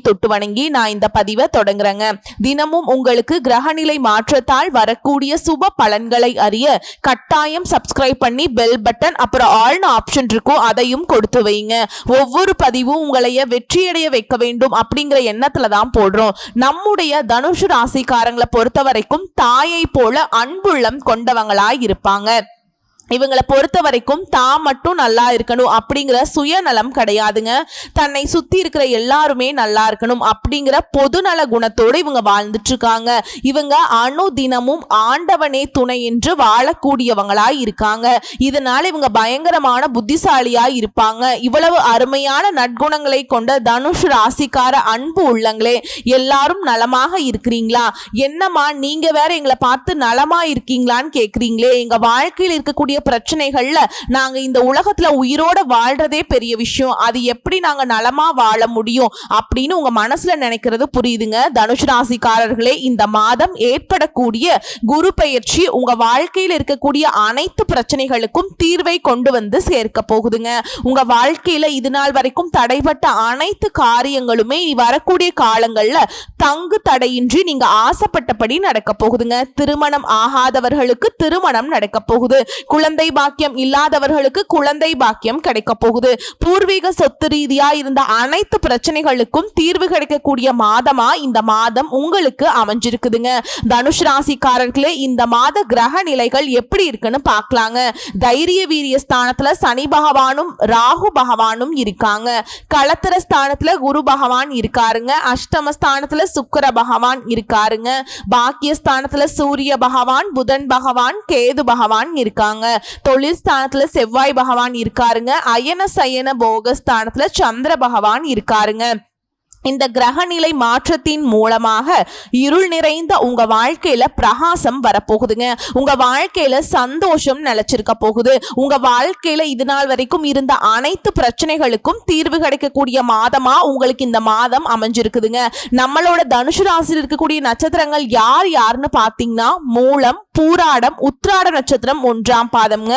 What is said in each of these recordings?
தொட்டு வணங்கி நான் இந்த பதிவை தொடங்குறேங்க. தினமும் உங்களுக்கு கிரகநிலை மாற்றத்தால் வரக்கூடிய சுப பலன்களை அறிய கட்டாயம் சப்ஸ்கிரைப் பண்ணி பெல் பட்டன் அப்புறம் ஆள்னு ஆப்ஷன் இருக்கும். அதையும் கொடுத்து வைங்க. ஒவ்வொரு பதிவும் உங்களைய வெற்றியடைய வைக்க வேண்டும் அப்படிங்கிற எண்ணத்துல தான் போடுறோம். நம்முடைய தனுஷு ராசிக்காரங்களை பொறுத்த வரைக்கும் தாயை போல அன்புள்ளம் கொண்டவங்களாய் இருப்பாங்க. இவங்களை பொறுத்த வரைக்கும் தான் மட்டும் நல்லா இருக்கணும் அப்படிங்கிற சுயநலம் கிடையாதுங்க. தன்னை சுத்தி இருக்கிற எல்லாருமே நல்லா இருக்கணும் அப்படிங்கிற பொதுநல குணத்தோடு இவங்க வாழ்ந்துட்டு இருக்காங்க இவங்க அணு தினமும் ஆண்டவனே துணை என்று வாழக்கூடியவங்களா இருக்காங்க. இதனால இவங்க பயங்கரமான புத்திசாலியா இருப்பாங்க. இவ்வளவு அருமையான நற்குணங்களை கொண்ட தனுஷ் ராசிக்கார அன்பு உள்ளங்களே எல்லாரும் நலமாக இருக்கிறீங்களா? என்னம்மா நீங்க வேற எங்களை பார்த்து நலமா இருக்கீங்களான்னு கேக்குறீங்களே. எங்க வாழ்க்கையில் இருக்கக்கூடிய பிரச்சனைகள்ல நாங்க இந்த உலகத்துல உயிரோட வாழ்றதே பெரிய விஷயம். அது எப்படி நாங்க நலமா வாழ முடியும் அப்படின்னு உங்க மனசுல நினைக்கிறது புரியுதுங்க. தனுஷ் ராசிக்காரர்களே இந்த மாதம் ஏற்படக்கூடிய குரு பயிற்சி உங்க வாழ்க்கையில் இருக்கக்கூடிய அனைத்து பிரச்சனைகளுக்கும் தீர்வை கொண்டு வந்து சேர்க்க போகுதுங்க. உங்க வாழ்க்கையில இது நாள் வரைக்கும் தடைப்பட்ட அனைத்து காரியங்களுமே வரக்கூடிய காலங்கள்ல தங்கு தடையின்றி நீங்க ஆசைப்பட்டபடி நடக்க போகுதுங்க. திருமணம் ஆகாதவர்களுக்கு திருமணம் நடக்க போகுது. குழந்தை குழந்தை பாக்கியம் இல்லாதவர்களுக்கு குழந்தை பாக்கியம் கிடைக்க போகுது. பூர்வீக சொத்து ரீதியா இருந்த அனைத்து பிரச்சனைகளுக்கும் தீர்வு கிடைக்கக்கூடிய மாதமா இந்த மாதம் உங்களுக்கு அமைஞ்சிருக்குதுங்க. தனுஷ் ராசிக்காரர்களே இந்த மாத கிரக நிலைகள் எப்படி இருக்குன்னு பார்க்கலாங்க. தைரிய வீரிய ஸ்தானத்துல சனி பகவானும் ராகு பகவானும் இருக்காங்க. களத்திர ஸ்தானத்துல குரு பகவான் இருக்காருங்க. அஷ்டம ஸ்தானத்துல பகவான் இருக்காருங்க. பாக்கிய ஸ்தானத்துல சூரிய பகவான் புதன் பகவான் கேது பகவான் இருக்காங்க. தொழில் ஸ்தானத்துல செவ்வாய் பகவான் இருக்காருங்க அயன சயன போக ஸ்தானத்துல சந்திர பகவான் இருக்காருங்க இந்த கிரகநிலை மாற்றத்தின் மூலமாக இருள் நிறைந்த உங்க வாழ்க்கையில பிரகாசம் வரப்போகுதுங்க. உங்க வாழ்க்கையில சந்தோஷம் நிலைச்சிருக்க போகுது. உங்க வாழ்க்கையில இது நாள் வரைக்கும் இருந்த அனைத்து பிரச்சனைகளுக்கும் தீர்வு கிடைக்கக்கூடிய மாதமா உங்களுக்கு இந்த மாதம் அமைஞ்சிருக்குதுங்க. நம்மளோட தனுசு ராசியில் இருக்கக்கூடிய நட்சத்திரங்கள் யார் யாருன்னு பாத்தீங்கன்னா மூலம் பூராடம் உத்ராட நட்சத்திரம் ஒன்றாம் பாதம்ங்க.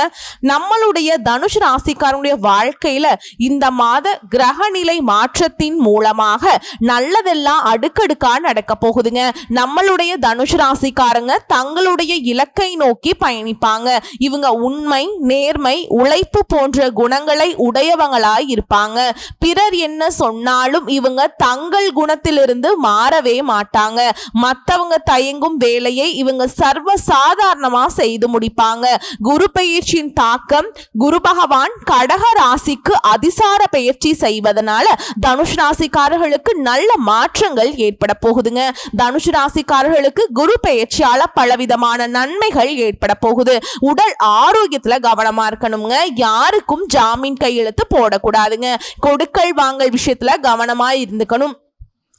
நம்மளுடைய தனுஷ் ராசிக்காரனுடைய வாழ்க்கையில இந்த மாத கிரகநிலை மாற்றத்தின் மூலமாக நல்லதெல்லாம் அடுக்கடுக்கா நடக்க போகுதுங்க. நம்மளுடைய தனுஷ் ராசிக்காரங்க தங்களுடைய இலக்கை நோக்கி பயணிப்பாங்க. இவங்க உண்மை நேர்மை உழைப்பு போன்ற குணங்களை உடையவங்களாய் இருப்பாங்க. பிறர் என்ன சொன்னாலும் இவங்க தங்கள் குணத்திலிருந்து மாறவே மாட்டாங்க. மற்றவங்க தயங்கும் வேலையை இவங்க சர்வ சாதாரணமாக செய்து முடிப்பாங்க. குரு பயிற்சியின் தாக்கம் குரு பகவான் கடக ராசிக்கு அதிசார பயிற்சி செய்வதனால தனுஷ் ராசிக்காரர்களுக்கு நல்ல மாற்றங்கள் ஏற்பட போகுதுங்க. தனுஷ் ராசிக்காரர்களுக்கு குரு பயிற்சியால பலவிதமான நன்மைகள் ஏற்பட போகுது. உடல் ஆரோக்கியத்துல கவனமா இருக்கணுங்க. யாருக்கும் ஜாமீன் கையெழுத்து போடக்கூடாதுங்க. கொடுக்கல் வாங்கல் விஷயத்துல கவனமா இருந்துக்கணும்.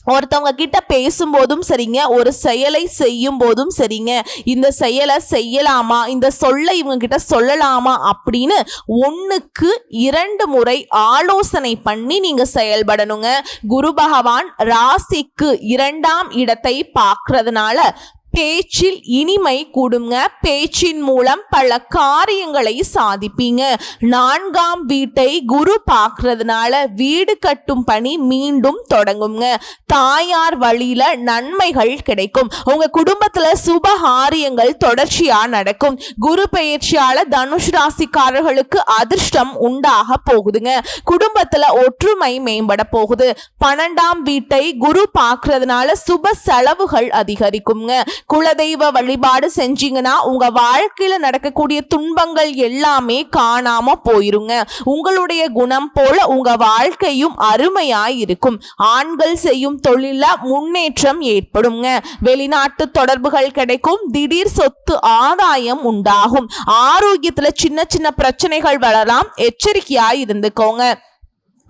ஒருத்தவங்க கிட்ட பேசும்போதும் சரிங்க ஒரு செயலை செய்யும் போதும் சரிங்க. இந்த செயலை செய்யலாமா? இந்த சொல்லை இவங்க கிட்ட சொல்லலாமா? அப்படின்னு ஒன்றுக்கு இரண்டு முறை ஆலோசனை பண்ணி நீங்க செயல்படணுங்க. குரு பகவான் ராசிக்கு இரண்டாம் இடத்தை பார்க்கறதுனால பேச்சில் இனிமை கூடுங்க. பேச்சின் மூலம் பல காரியங்களை சாதிப்பீங்க. நான்காம் வீட்டை குரு பார்க்கறதுனால வீடு கட்டும் பணி மீண்டும் தொடங்குங்க. தாயார் வழியில நன்மைகள் கிடைக்கும். உங்க குடும்பத்துல சுபகாரியங்கள் தொடர்ச்சியா நடக்கும். குரு பயிற்சியால தனுஷ் ராசிக்காரர்களுக்கு அதிர்ஷ்டம் உண்டாக போகுதுங்க. குடும்பத்துல ஒற்றுமை மேம்பட போகுது. பன்னெண்டாம் வீட்டை குரு பார்க்கறதுனால சுப செலவுகள் அதிகரிக்குங்க. குலதெய்வ வழிபாடு செஞ்சீங்கன்னா உங்க வாழ்க்கையில நடக்கக்கூடிய துன்பங்கள் எல்லாமே காணாம போயிருங்க. உங்களுடைய குணம் போல உங்க வாழ்க்கையும் அருமையாய் இருக்கும் ஆண்கள் செய்யும் தொழில முன்னேற்றம் ஏற்படுங்க. வெளிநாட்டு தொடர்புகள் கிடைக்கும். திடீர் சொத்து ஆதாயம் உண்டாகும். ஆரோக்கியத்துல சின்ன சின்ன பிரச்சனைகள் வரலாம். எச்சரிக்கையா இருந்துக்கோங்க.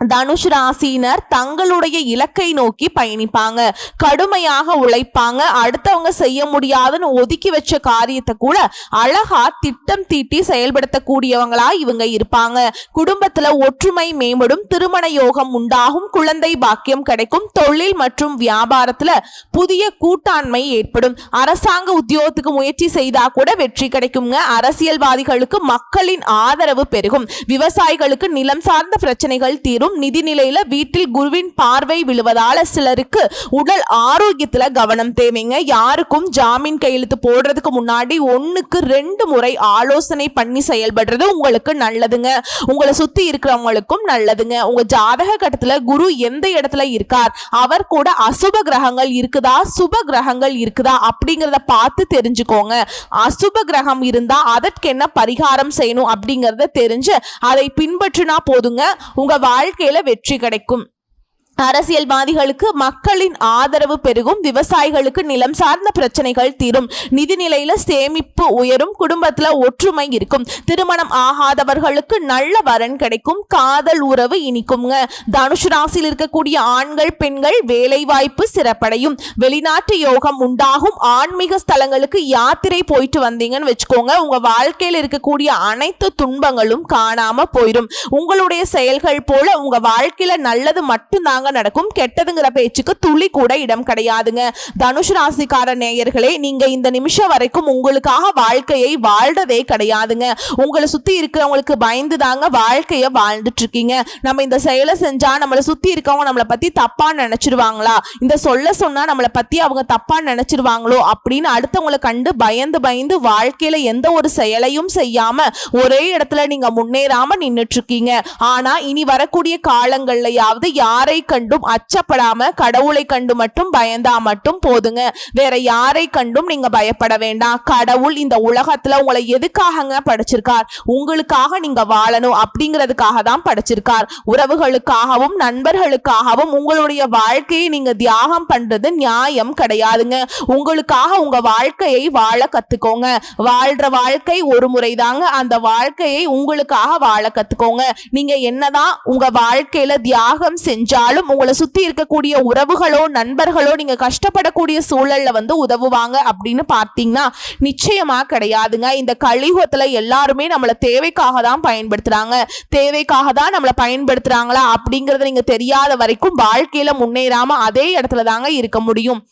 தனுஷ் ராசினர் தங்களுடைய இலக்கை நோக்கி பயணிப்பாங்க. கடுமையாக உழைப்பாங்க. அடுத்தவங்க செய்ய முடியாதுன்னு ஒதுக்கி வச்ச காரியத்தை கூட அழகா திட்டம் தீட்டி செயல்படுத்தக்கூடியவங்களா இவங்க இருப்பாங்க. குடும்பத்துல ஒற்றுமை மேம்படும். திருமண யோகம் உண்டாகும். குழந்தை பாக்கியம் கிடைக்கும். தொழில் மற்றும் வியாபாரத்துல புதிய கூட்டாண்மை ஏற்படும். அரசாங்க உத்தியோகத்துக்கு முயற்சி செய்தா கூட வெற்றி கிடைக்குங்க. அரசியல்வாதிகளுக்கு மக்களின் ஆதரவு பெருகும். விவசாயிகளுக்கு நிலம் சார்ந்த பிரச்சனைகள் தீரும். நிதி நிலையில வீட்டில் குருவின் பார்வை விழுவதால சிலருக்கு உடல் ஆரோக்கியத்துல கவனம் தேவைங்க. யாருக்கும் ஜாமீன் கையெழுத்து போடுறதுக்கு முன்னாடி ஒண்ணுக்கு ரெண்டு முறை ஆலோசனை பண்ணி செயல்படுறது உங்களுக்கு நல்லதுங்க. உங்களை சுத்தி இருக்கிறவங்களுக்கும் நல்லதுங்க. உங்க ஜாதக கட்டத்துல குரு எந்த இடத்துல இருக்கார்? அவர் கூட அசுப கிரகங்கள் இருக்குதா? சுப கிரகங்கள் இருக்குதா? அப்படிங்கிறத பார்த்து தெரிஞ்சுக்கோங்க. அசுப கிரகம் இருந்தா அதற்கு என்ன பரிகாரம் செய்யணும் அப்படிங்கறத தெரிஞ்சு அதை பின்பற்றினா போதுங்க. உங்க வாழ்க்கையில வெற்றி கிடைக்கும். அரசியல்வாதிகளுக்கு மக்களின் ஆதரவு பெருகும் விவசாயிகளுக்கு நிலம் சார்ந்த பிரச்சனைகள் தீரும். நிதிநிலையில சேமிப்பு உயரும் குடும்பத்துல ஒற்றுமை இருக்கும். திருமணம் ஆகாதவர்களுக்கு நல்ல வரன் கிடைக்கும் காதல் உறவு இனிக்குங்க. தனுஷ் ராசியில் இருக்கக்கூடிய ஆண்கள் பெண்கள் வேலை வாய்ப்பு சிறப்படையும். வெளிநாட்டு யோகம் உண்டாகும். ஆன்மீக ஸ்தலங்களுக்கு யாத்திரை போயிட்டு வந்தீங்கன்னு வச்சுக்கோங்க. உங்க வாழ்க்கையில் இருக்கக்கூடிய அனைத்து துன்பங்களும் காணாம போயிடும் உங்களுடைய செயல்கள் போல உங்க வாழ்க்கையில நல்லது மட்டும்தாங்க நடக்கும். கெட்டதுங்கிற பேச்சுக்கு துளி கூட இடம் கிடையாதுங்க. தனுஷ் ராசிக்கார நேயர்களே நீங்க இந்த நிமிஷம் வரைக்கும் உங்களுக்காக வாழ்க்கையை வாழ்றதே கிடையாதுங்க. உங்களை சுத்தி இருக்கிறவங்களுக்கு பயந்து தாங்க வாழ்க்கையை வாழ்ந்துட்டு இருக்கீங்க. நம்ம இந்த செயலை செஞ்சா நம்மளை சுத்தி இருக்கவங்க நம்மளை பத்தி தப்பா நினைச்சிருவாங்களா? இந்த சொல்ல சொன்னா நம்மளை பத்தி அவங்க தப்பா நினைச்சிருவாங்களோ அப்படின்னு அடுத்தவங்களை கண்டு பயந்து பயந்து வாழ்க்கையில எந்த ஒரு செயலையும் செய்யாம ஒரே இடத்துல நீங்க முன்னேறாம நின்றுட்டு இருக்கீங்க. ஆனா இனி வரக்கூடிய காலங்கள்லயாவது யாரை கண்டும் அச்சப்படாம கடவுளை கண்டு மட்டும் பயந்தா மட்டும் போதுங்க. வேற யாரை கண்டும் நீங்க பயப்பட வேண்டாம். கடவுள் இந்த உலகத்துல உங்களை எதுக்காகங்க படைச்சிருக்கார்? உங்களுக்காக நீங்க வாழணும் அப்படிங்கிறதுக்காக தான் படைச்சிருக்கார். உறவுகளுக்காகவும் நண்பர்களுக்காகவும் உங்களுடைய வாழ்க்கையை நீங்க தியாகம் பண்றது நியாயம் கிடையாதுங்க. உங்களுக்காக உங்க வாழ்க்கையை வாழ கத்துக்கோங்க. வாழ்ற வாழ்க்கை ஒரு முறை தாங்க அந்த வாழ்க்கையை உங்களுக்காக வாழ கத்துக்கோங்க. நீங்க என்னதான் உங்க வாழ்க்கையில தியாகம் செஞ்சாலும் உங்களை சுத்தி இருக்கக்கூடிய உறவுகளோ நண்பர்களோ நீங்க கஷ்டப்படக்கூடிய சூழல்ல வந்து உதவுவாங்க அப்படின்னு பார்த்தீங்கன்னா நிச்சயமா கிடையாதுங்க. இந்த கலியுகத்துல எல்லாருமே நம்மளை தேவைக்காக தான் பயன்படுத்துறாங்க. தேவைக்காக தான் நம்மளை பயன்படுத்துறாங்களா அப்படிங்கறத நீங்க தெரியாத வரைக்கும் வாழ்க்கையில முன்னேறாம அதே இடத்துல தாங்க இருக்க முடியும்.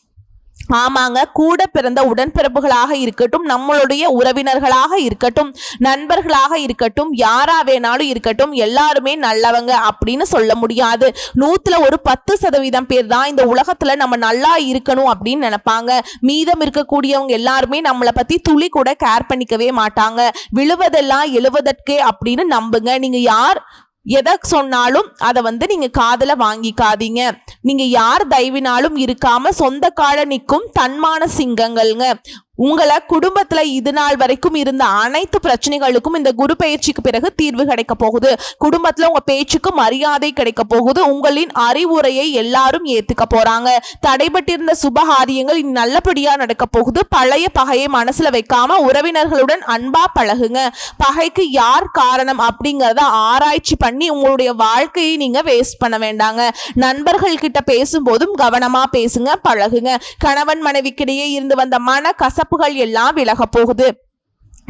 ஆமாங்க கூட பிறந்த உடன்பிறப்புகளாக இருக்கட்டும் நம்மளுடைய உறவினர்களாக இருக்கட்டும் நண்பர்களாக இருக்கட்டும் யாரா வேணாலும் இருக்கட்டும் எல்லாருமே நல்லவங்க அப்படின்னு சொல்ல முடியாது. நூத்துல ஒரு பத்து சதவீதம் பேர் தான் இந்த உலகத்துல நம்ம நல்லா இருக்கணும் அப்படின்னு நினைப்பாங்க. மீதம் இருக்கக்கூடியவங்க எல்லாருமே நம்மளை பத்தி துளி கூட கேர் பண்ணிக்கவே மாட்டாங்க. விழுவதெல்லாம் எழுவதற்கே அப்படின்னு நம்புங்க. நீங்க யார் எதை சொன்னாலும் அதை வந்து நீங்க காதல வாங்கிக்காதீங்க. நீங்க யார் தயவினாலும் இருக்காம சொந்த கால நிற்கும் தன்மான சிங்கங்கள்ங்க. உங்களை குடும்பத்துல இது நாள் வரைக்கும் இருந்த அனைத்து பிரச்சனைகளுக்கும் இந்த குரு பயிற்சிக்கு பிறகு தீர்வு கிடைக்க போகுது. குடும்பத்துல உங்க பேச்சுக்கு மரியாதை கிடைக்க போகுது. உங்களின் அறிவுரையை எல்லாரும் ஏத்துக்க போறாங்க. தடைபட்டிருந்த சுபகாரியங்கள் நல்லபடியா நடக்க போகுது. பழைய பகையை மனசுல வைக்காம உறவினர்களுடன் அன்பா பழகுங்க. பகைக்கு யார் காரணம் அப்படிங்கறத ஆராய்ச்சி பண்ணி உங்களுடைய வாழ்க்கையை நீங்க வேஸ்ட் பண்ண வேண்டாங்க. நண்பர்கள் கிட்ட பேசும்போதும் கவனமா பேசுங்க பழகுங்க. கணவன் மனைவிக்கிடையே இருந்து வந்த மன கச தப்புகள் எல்லாம் விலக போகுது.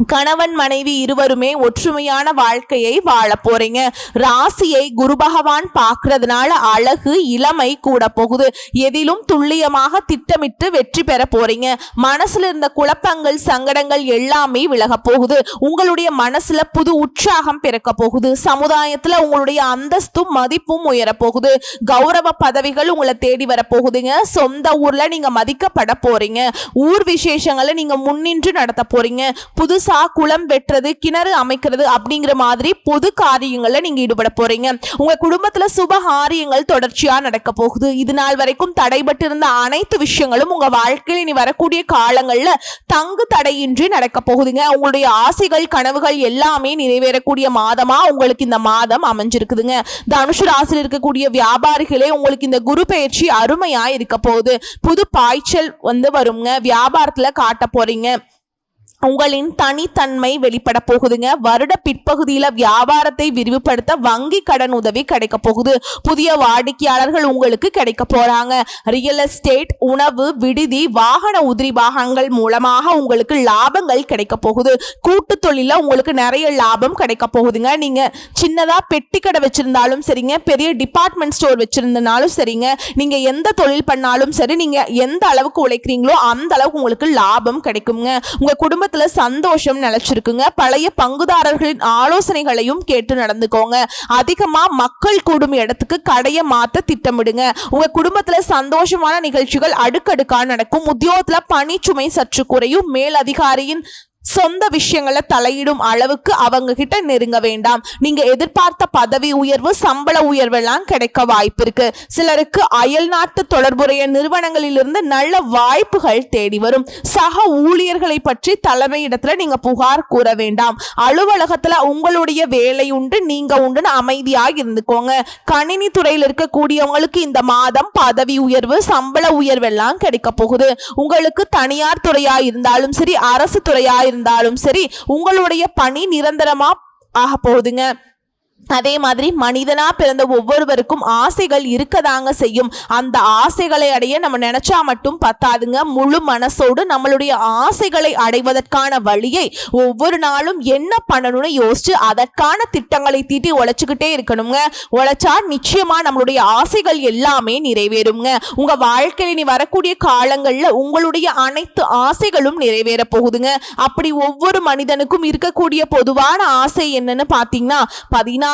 கணவன் மனைவி இருவருமே ஒற்றுமையான வாழ்க்கையை வாழ போறீங்க. ராசியை குரு பகவான் பார்க்கறதுனால அழகு இளமை கூட போகுது. எதிலும் துல்லியமாக திட்டமிட்டு வெற்றி பெற போறீங்க. மனசுல இருந்த குழப்பங்கள் சங்கடங்கள் எல்லாமே விலக போகுது. உங்களுடைய மனசுல புது உற்சாகம் பிறக்க போகுது. சமுதாயத்துல உங்களுடைய அந்தஸ்தும் மதிப்பும் உயர போகுது. கௌரவ பதவிகள் உங்களை தேடி வர போகுதுங்க. சொந்த ஊர்ல நீங்க மதிக்கப்பட போறீங்க. ஊர் விசேஷங்களை நீங்க முன்னின்று நடத்த போறீங்க. புதுசா குளம் வெட்டுறது கிணறு அமைக்கிறது அப்படிங்கிற மாதிரி பொது காரியங்கள்ல நீங்க ஈடுபட போறீங்க. உங்க குடும்பத்துல சுப காரியங்கள் தொடர்ச்சியா நடக்க போகுது. இது நாள் வரைக்கும் தடைபட்டு இருந்த அனைத்து விஷயங்களும் உங்க வாழ்க்கையில் இனி வரக்கூடிய காலங்கள்ல தங்கு தடையின்றி நடக்க போகுதுங்க. உங்களுடைய ஆசைகள் கனவுகள் எல்லாமே நிறைவேறக்கூடிய மாதமா உங்களுக்கு இந்த மாதம் அமைஞ்சிருக்குதுங்க. தனுஷு ராசியில் இருக்கக்கூடிய வியாபாரிகளே உங்களுக்கு இந்த குரு பயிற்சி அருமையா இருக்க போகுது. புது பாய்ச்சல் வந்து வருங்க. வியாபாரத்துல காட்ட போறீங்க. உங்களின் தனித்தன்மை வெளிப்பட போகுதுங்க. வருட பிற்பகுதியில் வியாபாரத்தை விரிவுபடுத்த வங்கி கடன் உதவி கிடைக்க போகுது. புதிய வாடிக்கையாளர்கள் உங்களுக்கு கிடைக்க போறாங்க. ரியல் எஸ்டேட் உணவு விடுதி வாகன உதிரி வாகனங்கள் மூலமாக உங்களுக்கு லாபங்கள் கிடைக்க போகுது. கூட்டு தொழில உங்களுக்கு நிறைய லாபம் கிடைக்க போகுதுங்க. நீங்க சின்னதா பெட்டி கடை வச்சிருந்தாலும் சரிங்க. பெரிய டிபார்ட்மெண்ட் ஸ்டோர் வச்சிருந்தனாலும் சரிங்க. நீங்க எந்த தொழில் பண்ணாலும் சரி நீங்க எந்த அளவுக்கு உழைக்கிறீங்களோ அந்த அளவுக்கு உங்களுக்கு லாபம் கிடைக்குங்க. உங்க குடும்பத்துல சந்தோஷம் நினைச்சிருக்குங்க பழைய பங்குதாரர்களின் ஆலோசனைகளையும் கேட்டு நடந்துக்கோங்க. அதிகமா மக்கள் கூடும் இடத்துக்கு கடையை மாத்த திட்டமிடுங்க. உங்க குடும்பத்துல சந்தோஷமான நிகழ்ச்சிகள் அடுக்கடுக்கா நடக்கும். உத்தியோகத்துல பணிச்சுமை சற்று குறையும். மேலதிகாரியின் சொந்த விஷயங்களை தலையிடும் அளவுக்கு அவங்க கிட்ட நெருங்க வேண்டாம். நீங்க எதிர்பார்த்த பதவி உயர்வு சம்பள உயர்வெல்லாம் கிடைக்க வாய்ப்பு இருக்கு சிலருக்கு அயல் நாட்டு தொடர்புடைய நிறுவனங்களிலிருந்து நல்ல வாய்ப்புகள் தேடி வரும். சக ஊழியர்களை பற்றி தலைமையிடத்துல நீங்க புகார் கூற வேண்டாம். அலுவலகத்துல உங்களுடைய வேலை உண்டு நீங்க உண்டுன்னு அமைதியாக இருந்துக்கோங்க. கணினி துறையில் இருக்கக்கூடியவங்களுக்கு இந்த மாதம் பதவி உயர்வு சம்பள உயர்வெல்லாம் கிடைக்க போகுது. உங்களுக்கு தனியார் துறையா இருந்தாலும் சரி அரசு துறையா இருந்தாலும் சரி உங்களுடைய பணி நிரந்தரமா ஆக போகுதுங்க. அதே மாதிரி மனிதனா பிறந்த ஒவ்வொருவருக்கும் ஆசைகள் இருக்கதாங்க செய்யும். அந்த ஆசைகளை அடைய நம்ம நினைச்சா மட்டும் பத்தாதுங்க. முழு மனசோடு நம்மளுடைய ஆசைகளை அடைவதற்கான வழியை ஒவ்வொரு நாளும் என்ன பண்ணணும்னு யோசிச்சு அதற்கான திட்டங்களை தீட்டி உழைச்சுக்கிட்டே இருக்கணுங்க. உழைச்சா நிச்சயமா நம்மளுடைய ஆசைகள் எல்லாமே நிறைவேறுங்க உங்க வாழ்க்கையில நீ வரக்கூடிய காலங்கள்ல உங்களுடைய அனைத்து ஆசைகளும் நிறைவேற போகுதுங்க. அப்படி ஒவ்வொரு மனிதனுக்கும் இருக்கக்கூடிய பொதுவான ஆசை என்னன்னு பாத்தீங்கன்னா பதினாறு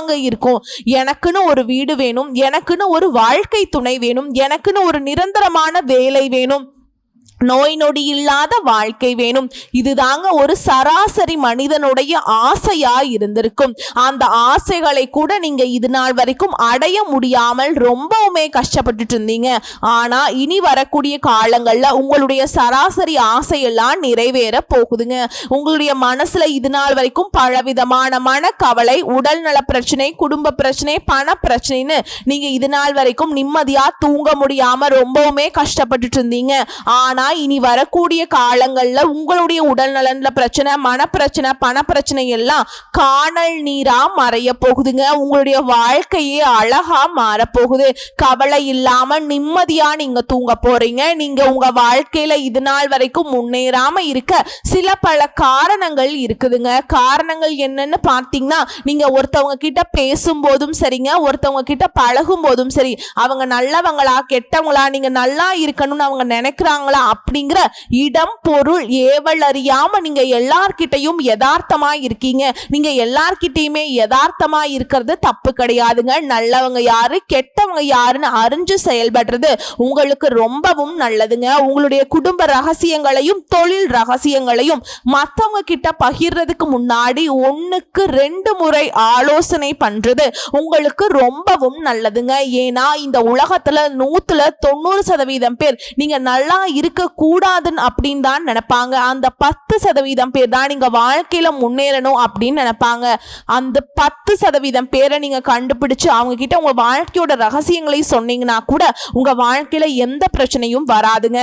என்னவாங்க இருக்கும். எனக்குன்னு ஒரு வீடு வேணும். எனக்குன்னு ஒரு வாழ்க்கை துணை வேணும். எனக்குன்னு ஒரு நிரந்தரமான வேலை வேணும். நோய் நொடி இல்லாத வாழ்க்கை வேணும். இதுதாங்க ஒரு சராசரி மனிதனுடைய ஆசையா இருந்திருக்கும். அந்த ஆசைகளை கூட நீங்க இது நாள் வரைக்கும் அடைய முடியாமல் ரொம்பவுமே கஷ்டப்பட்டுட்டு இருந்தீங்க. ஆனா இனி வரக்கூடிய காலங்கள்ல உங்களுடைய சராசரி ஆசையெல்லாம் நிறைவேற போகுதுங்க. உங்களுடைய மனசுல இது நாள் வரைக்கும் பலவிதமான மனக்கவலை உடல் நல பிரச்சனை குடும்ப பிரச்சனை பண பிரச்சனைன்னு நீங்க இது நாள் வரைக்கும் நிம்மதியா தூங்க முடியாம ரொம்பவுமே கஷ்டப்பட்டுட்டு இருந்தீங்க. ஆனா இனி வரக்கூடிய காலங்களில் உங்களுடைய உடல் நலனில் பிரச்சனை மனப்பிரச்சனை பணப்பிரச்சனை எல்லாம் காணல் நீராக மறைய போகுதுங்க. உங்களுடைய வாழ்க்கையே அழகாக மாறப்போகுது. கவலை இல்லாமல் நிம்மதியாக நீங்கள் தூங்க போகிறீங்க நீங்கள் உங்கள் வாழ்க்கையில் இது நாள் வரைக்கும் முன்னேறாமல் இருக்க சில பல காரணங்கள் இருக்குதுங்க. காரணங்கள் என்னன்னு பார்த்தீங்கன்னா நீங்கள் ஒருத்தவங்க கிட்ட பேசும்போதும் சரிங்க ஒருத்தவங்க கிட்ட பழகும் போதும் சரி. அவங்க நல்லவங்களா கெட்டவங்களா நீங்கள் நல்லா இருக்கணும்னு அவங்க நினைக்கிறாங்களா அப்படிங்கிற இடம் பொருள் ஏவல் அறியாம நீங்க எல்லார்கிட்டையும் யதார்த்தமா இருக்கீங்க. நீங்க எல்லார்கிட்டையுமே யதார்த்தமா இருக்கிறது தப்பு கிடையாதுங்க. நல்லவங்க யாரு கெட்டவங்க யாருன்னு அறிஞ்சு செயல்படுறது உங்களுக்கு ரொம்பவும் நல்லதுங்க. உங்களுடைய குடும்ப ரகசியங்களையும் தொழில் ரகசியங்களையும் மத்தவங்க கிட்ட பகிர்றதுக்கு முன்னாடி ஒண்ணுக்கு ரெண்டு முறை ஆலோசனை பண்றது உங்களுக்கு ரொம்பவும் நல்லதுங்க. ஏன்னா இந்த உலகத்துல நூத்துல தொண்ணூறு சதவீதம் பேர் நீங்க நல்லா இருக்க கூடாதுன்னு அப்படின்னு தான் நினைப்பாங்க. அந்த பத்து சதவீதம் பேர் தான் நீங்க வாழ்க்கையில முன்னேறணும் அப்படின்னு நினைப்பாங்க. அந்த பத்து சதவீதம் பேரை நீங்க கண்டுபிடிச்சு அவங்க கிட்ட உங்க வாழ்க்கையோட ரகசியங்களை சொன்னீங்கன்னா கூட உங்க வாழ்க்கையில எந்த பிரச்சனையும் வராதுங்க.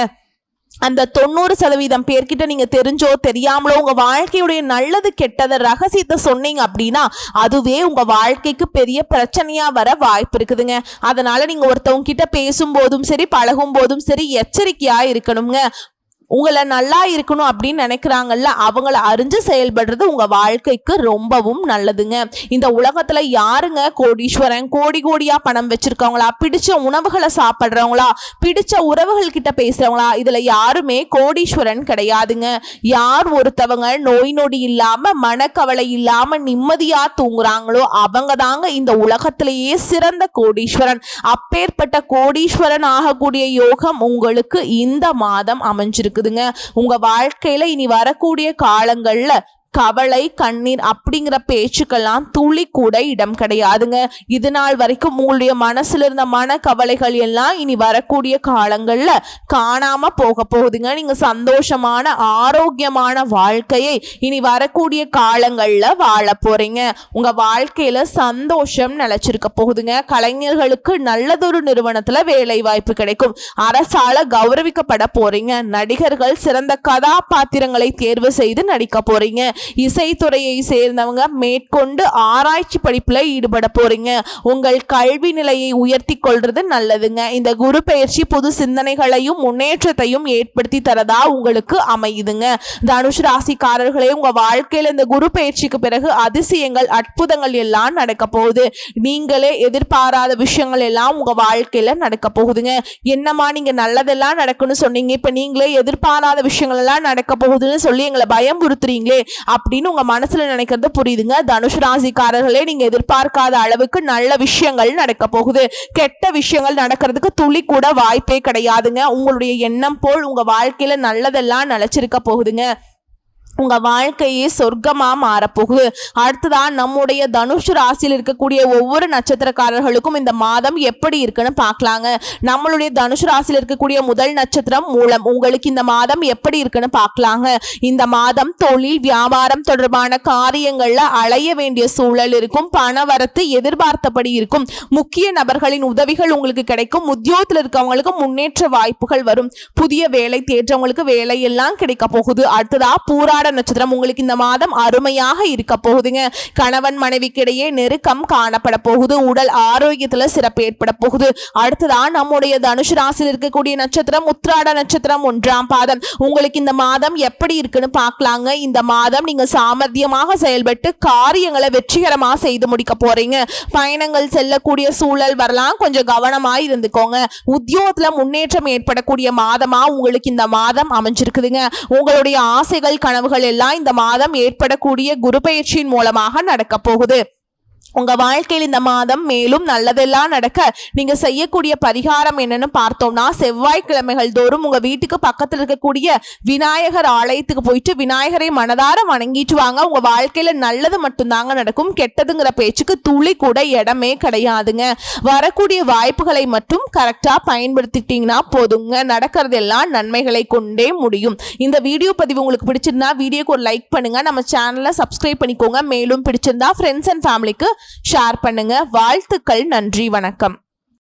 அந்த தொண்ணூறு சதவீதம் பேர்கிட்ட நீங்க தெரிஞ்சோ தெரியாமலோ உங்க வாழ்க்கையுடைய நல்லது கெட்டதை ரகசியத்தை சொன்னீங்க அப்படின்னா அதுவே உங்க வாழ்க்கைக்கு பெரிய பிரச்சனையா வர வாய்ப்பு இருக்குதுங்க. அதனால நீங்க ஒருத்தவங்க கிட்ட பேசும்போதும் சரி பழகும் போதும் சரி எச்சரிக்கையா இருக்கணுங்க. உங்களை நல்லா இருக்கணும் அப்படின்னு நினைக்கிறாங்கல்ல அவங்கள அறிஞ்சு செயல்படுறது உங்க வாழ்க்கைக்கு ரொம்பவும் நல்லதுங்க. இந்த உலகத்துல யாருங்க கோடீஸ்வரன்? கோடி கோடியா பணம் வச்சிருக்கவங்களா? பிடிச்ச உணவுகளை சாப்பிட்றவங்களா? பிடிச்ச உறவுகள் கிட்ட பேசுறவங்களா? இதுல யாருமே கோடீஸ்வரன் கிடையாதுங்க. யார் ஒருத்தவங்க நோய் நொடி இல்லாம மனக்கவலை இல்லாம நிம்மதியா தூங்குறாங்களோ அவங்க தாங்க இந்த உலகத்திலேயே சிறந்த கோடீஸ்வரன். அப்பேற்பட்ட கோடீஸ்வரன் ஆகக்கூடிய யோகம் உங்களுக்கு இந்த மாதம் அமைஞ்சிருக்கு. இருக்குதுங்க. உங்க வாழ்க்கையில இனி வரக்கூடிய காலங்கள்ல கவலை கண்ணீர் அப்படிங்கிற பேச்சுக்கெல்லாம் துளி கூட இடம் கிடையாதுங்க. இது நாள் வரைக்கும் உங்களுடைய மனசுல இருந்த மன கவலைகள் எல்லாம் இனி வரக்கூடிய காலங்கள்ல காணாம போக போகுதுங்க. நீங்க சந்தோஷமான ஆரோக்கியமான வாழ்க்கையை இனி வரக்கூடிய காலங்கள்ல வாழ போறீங்க. உங்க வாழ்க்கையில சந்தோஷம் நிலைச்சிருக்க போகுதுங்க. கலைஞர்களுக்கு நல்லதொரு நிறுவனத்துல வேலை வாய்ப்பு கிடைக்கும். அரசால கௌரவிக்கப்பட போறீங்க. நடிகர்கள் சிறந்த கதாபாத்திரங்களை தேர்வு செய்து நடிக்க போறீங்க. இசைத்துறையை சேர்ந்தவங்க மேற்கொண்டு ஆராய்ச்சி படிப்பில் ஈடுபட போறீங்க. உங்கள் கல்வி நிலையை உயர்த்தி கொள்றது நல்லதுங்க. இந்த குரு பயிற்சி புது சிந்தனைகளையும் முன்னேற்றத்தையும் ஏற்படுத்தி தரதா உங்களுக்கு அமையுதுங்க. தனுஷ் ராசிக்காரர்களே உங்க வாழ்க்கையில் இந்த குரு பயிற்சிக்கு பிறகு அதிசயங்கள் அற்புதங்கள் எல்லாம் நடக்க போகுது. நீங்களே எதிர்பாராத விஷயங்கள் எல்லாம் உங்க வாழ்க்கையில நடக்க போகுதுங்க. என்னம்மா நீங்க நல்லதெல்லாம் நடக்கும்னு சொன்னீங்க. இப்ப நீங்களே எதிர்பாராத விஷயங்கள் எல்லாம் நடக்க போகுதுன்னு சொல்லி எங்களை பயமுறுத்துறீங்களே அப்படின்னு உங்க மனசுல நினைக்கிறது புரியுதுங்க. தனுஷ் ராசிக்காரர்களே நீங்க எதிர்பார்க்காத அளவுக்கு நல்ல விஷயங்கள் நடக்க போகுது. கெட்ட விஷயங்கள் நடக்கிறதுக்கு துளி கூட வாய்ப்பே கிடையாதுங்க. உங்களுடைய எண்ணம் போல் உங்க வாழ்க்கையில நல்லதெல்லாம் நிலைச்சிருக்க போகுதுங்க. உங்கள் வாழ்க்கையே சொர்க்கமாக மாறப்போகுது. அடுத்ததான் நம்முடைய தனுஷ் ராசியில் இருக்கக்கூடிய ஒவ்வொரு நட்சத்திரக்காரர்களுக்கும் இந்த மாதம் எப்படி இருக்குன்னு பார்க்கலாங்க. நம்மளுடைய தனுஷ் ராசியில் இருக்கக்கூடிய முதல் நட்சத்திரம் மூலம் உங்களுக்கு இந்த மாதம் எப்படி இருக்குன்னு பார்க்கலாங்க. இந்த மாதம் தொழில் வியாபாரம் தொடர்பான காரியங்களில் அலைய வேண்டிய சூழல் இருக்கும். பண வரத்து எதிர்பார்த்தபடி இருக்கும். முக்கிய நபர்களின் உதவிகள் உங்களுக்கு கிடைக்கும். உத்தியோகத்தில் இருக்கவங்களுக்கு முன்னேற்ற வாய்ப்புகள் வரும். புதிய வேலை தேற்றவங்களுக்கு வேலையெல்லாம் கிடைக்க போகுது. அடுத்ததா பூராட நட்சத்திரம் உங்களுக்கு இந்த மாதம் அருமையாக இருக்க போகுதுங்க. கணவன் மனைவிக்கு இடையே நெருக்கம் காணப்பட போகுது. உடல் ஆரோக்கியத்துல சிறப்பு ஏற்பட போகுது. அடுத்ததா நம்முடைய தனுஷ் ராசியில் இருக்கக்கூடிய நட்சத்திரம் உத்ராட நட்சத்திரம் ஒன்றாம் பாதம். உங்களுக்கு இந்த மாதம் எப்படி இருக்குன்னு பார்க்கலாங்க. இந்த மாதம் நீங்க சாமர்த்தியமாக செயல்பட்டு காரியங்களை வெற்றிகரமாக செய்து முடிக்க போறீங்க. பயணங்கள் செல்லக்கூடிய சூழல் வரலாம். கொஞ்சம் கவனமா இருந்துக்கோங்க. உத்தியோகத்துல முன்னேற்றம் ஏற்படக்கூடிய மாதமா உங்களுக்கு இந்த மாதம் அமைஞ்சிருக்குதுங்க. உங்களுடைய ஆசைகள் கனவுகள் எல்லாம் இந்த மாதம் ஏற்படக்கூடிய குரு பயிற்சியின் மூலமாக நடக்கப் போகுது. உங்க வாழ்க்கையில் இந்த மாதம் மேலும் நல்லதெல்லாம் நடக்க நீங்க செய்யக்கூடிய பரிகாரம் என்னன்னு பார்த்தோம்னா செவ்வாய்க்கிழமைகள் தோறும் உங்க வீட்டுக்கு பக்கத்தில் இருக்கக்கூடிய விநாயகர் ஆலயத்துக்கு போயிட்டு விநாயகரை மனதார வணங்கிட்டு வாங்க. உங்க வாழ்க்கையில நல்லது மட்டும்தாங்க நடக்கும். கெட்டதுங்கிற பேச்சுக்கு துளி கூட இடமே கிடையாதுங்க. வரக்கூடிய வாய்ப்புகளை மட்டும் கரெக்டா பயன்படுத்திட்டீங்கன்னா போதுங்க. நடக்கிறது எல்லாம் நன்மைகளை கொண்டே முடியும். இந்த வீடியோ பதிவு உங்களுக்கு பிடிச்சிருந்தா வீடியோக்கு ஒரு லைக் பண்ணுங்க. நம்ம சேனலை சப்ஸ்கிரைப் பண்ணிக்கோங்க. மேலும் பிடிச்சிருந்தா ஃப்ரெண்ட்ஸ் அண்ட் ஃபேமிலிக்கு ஷேர் பண்ணுங்க. வாழ்த்துக்கள் நன்றி வணக்கம்.